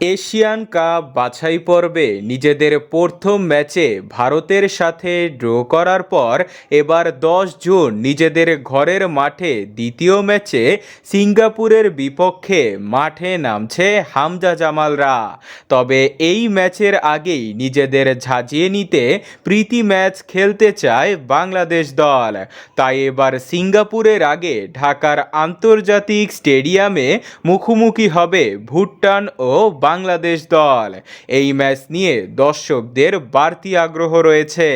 Asian cup বাছাই পর্বে নিজেদের প্রথম ম্যাচে ভারতের সাথে ড্র করার পর এবার দশ জুন নিজেদের ঘরের মাঠে দ্বিতীয় ম্যাচে সিঙ্গাপুরের বিপক্ষে মাঠে নামছে হামজা জামালরা। তবে এই ম্যাচের আগেই নিজেদের ঝাঁঝিয়ে নিতে প্রীতি ম্যাচ খেলতে চায় বাংলাদেশ দল। তাই এবার সিঙ্গাপুরের আগে ঢাকার আন্তর্জাতিক স্টেডিয়ামে মুখোমুখি হবে ভুটান ও বাংলাদেশ দল। এই ম্যাচ নিয়ে দর্শকদের বাড়তি আগ্রহ রয়েছে।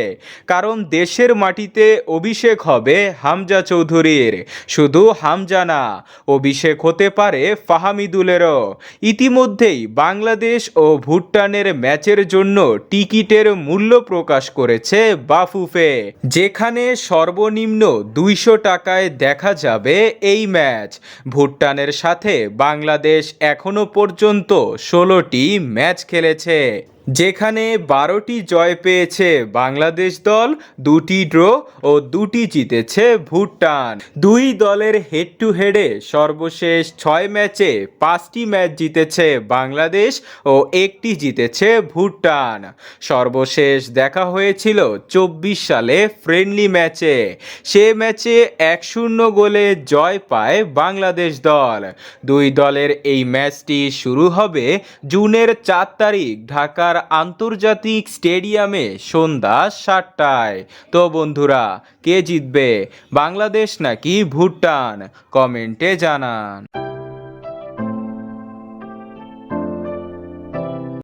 কারণ দেশের মাটিতে অভিষেক হবে হামজা চৌধুরীর। শুধু হামজা না, অভিষেক হতে পারে ফাহামিদুলেরও। ইতিমধ্যেই বাংলাদেশ ও ভুটানের ম্যাচের জন্য টিকিটের মূল্য প্রকাশ করেছে বাফুফে। যেখানে সর্বনিম্ন দুইশো টাকায় দেখা যাবে এই ম্যাচ। ভুটানের সাথে বাংলাদেশ এখনও পর্যন্ত ষোলোটি ম্যাচ খেলেছে। যেখানে বারোটি জয় পেয়েছে বাংলাদেশ দল, দুটি ড্র ও দুটি জিতেছে ভুটান। দুই দলের হেড টু হেডে সর্বশেষ ছয় ম্যাচে পাঁচটি ম্যাচ জিতেছে বাংলাদেশ ও একটি জিতেছে ভুটান। সর্বশেষ দেখা হয়েছিল চব্বিশ সালে ফ্রেন্ডলি ম্যাচে। সে ম্যাচে এক শূন্য গোলে জয় পায় বাংলাদেশ দল। দুই দলের এই ম্যাচটি শুরু হবে জুনের চার তারিখ ঢাকার আন্তর্জাতিক স্টেডিয়ামে সন্ধ্যা সাতটায়। তো বন্ধুরা কে জিতবে? বাংলাদেশ নাকি ভুটান? কমেন্টে জানান।